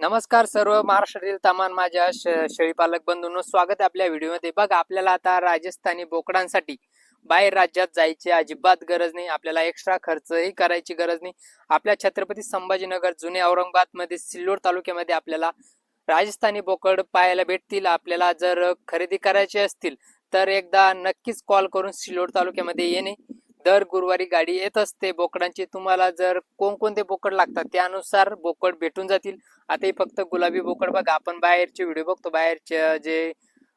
नमस्कार सर्व महाराष्ट्रातील तमान माझ्या श- शेळीपालक बंधूंनो स्वागत आहे आपल्या व्हिडिओमध्ये. बघा आपल्याला आता राजस्थानी बोकडांसाठी बाहेर राज्यात जायची अजिबात गरज नाही. आपल्याला एक्स्ट्रा खर्चही करायची गरज नाही. आपल्या छत्रपती संभाजीनगर जुने औरंगाबादमध्ये सिल्लोड तालुक्यामध्ये आपल्याला राजस्थानी बोकड पाहायला भेटतील. आपल्याला जर खरेदी करायची असतील तर एकदा नक्कीच कॉल करून सिल्लोड तालुक्यामध्ये येणे. दर गुरुवारी गाडी येत असते. बोकडांची तुम्हाला जर कोणकोणते बोकड लागतात त्यानुसार बोकड भेटून जातील. आता हे फक्त गुलाबी बोकड बघा. आपण बाहेरचे व्हिडिओ बघतो. बाहेरचे जे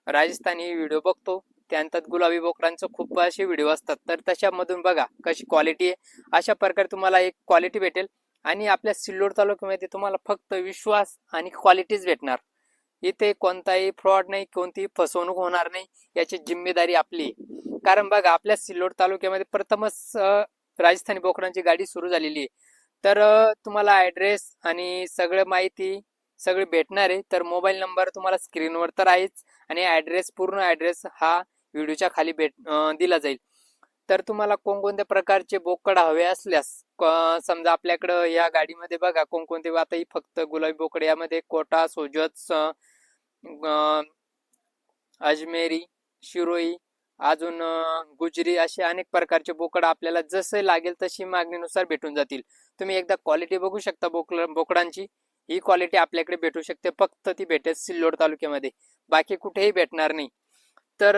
राजस्थानी व्हिडिओ बघतो त्यानंतर गुलाबी बोकडांचं खूप असे व्हिडिओ असतात. तर त्याच्यामधून बघा कशी क्वालिटी आहे. अशा प्रकारे तुम्हाला एक क्वालिटी भेटेल. आणि आपल्या सिल्लोड तालुक्यामध्ये तुम्हाला फक्त विश्वास आणि क्वालिटीच भेटणार. इथे कोणताही फ्रॉड नाही कोणतीही फसवणूक होणार नाही. याची जिम्मेदारी आपली आहे. कारण बघा आपल्या सिल्लोड तालुक्यामध्ये प्रथमच राजस्थानी बोकडांची गाडी सुरू झालेली आहे. तर तुम्हाला ऍड्रेस आणि सगळं माहिती सगळी भेटणार आहे. तर मोबाईल नंबर तुम्हाला स्क्रीनवर तर आहेच आणि ऍड्रेस पूर्ण ऍड्रेस हा व्हिडिओच्या खाली भेट दिला जाईल. तर तुम्हाला कोणकोणत्या प्रकारचे बोकड हवे असल्यास समजा आपल्याकडं या गाडीमध्ये बघा कोणकोणते आता फक्त गुलाबी बोकड यामध्ये कोटा सोजत अजमेरी शिरोई अजून गुजरी असे अनेक प्रकारचे बोकड आपल्याला जसे लागेल तशी मागणीनुसार भेटून जातील. तुम्ही एकदा क्वालिटी बघू शकता बोकड बोकडांची. ही क्वालिटी आपल्याकडे भेटू शकते. फक्त ती भेटेल सिल्लोड तालुक्यामध्ये. बाकी कुठेही भेटणार नाही. तर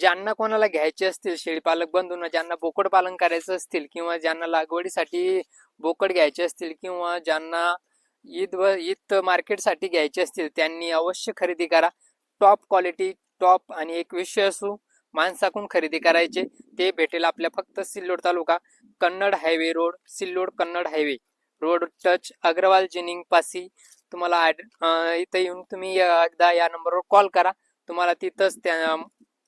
ज्यांना कोणाला घ्यायचे असतील शेळीपालक बंधूंना ज्यांना बोकड पालन करायचं असतील किंवा ज्यांना लागवडीसाठी बोकड घ्यायचे असतील किंवा ज्यांना ईद व ईद मार्केटसाठी घ्यायचे असतील त्यांनी अवश्य खरेदी करा. टॉप क्वालिटी टॉप आणि एक विषय असू माणसाकडून खरेदी करायचे ते भेटेल आपल्या फक्त Sillod taluka Kannad highway road Sillod Kannad highway. Road touch Agarwal ginning पासी. तुम्हाला इथं येऊन तुम्ही एकदा या नंबरवर कॉल करा. तुम्हाला तिथंच त्या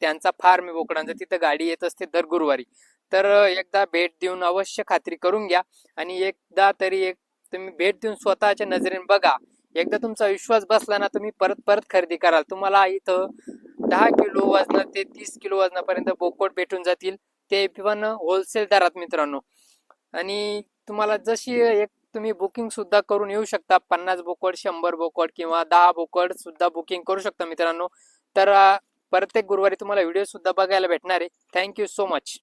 त्यांचा फार्म आहे बोकडांचा तिथं गाडी येत असते दर गुरुवारी. तर एकदा भेट देऊन अवश्य खात्री करून घ्या आणि एकदा तरी एक तुम्ही भेट देऊन स्वतःच्या नजरेने बघा. एकदा तुमचा विश्वास बसला ना तुम्ही परत परत खरेदी कराल. तुम्हाला इथं दहा किलो वजन ते तीस किलो वजनापर्यंत बोकड भेटून जातील. ते पण होलसेल दरात मित्रांनो. आणि तुम्हाला जशी एक तुम्ही बुकिंग सुद्धा करून येऊ शकता. पन्नास बोकड शंभर बोकड किंवा दहा बोकड सुद्धा बुकिंग करू शकता मित्रांनो. तर प्रत्येक गुरुवारी तुम्हाला व्हिडिओ सुद्धा बघायला भेटणार आहे. Thank you so much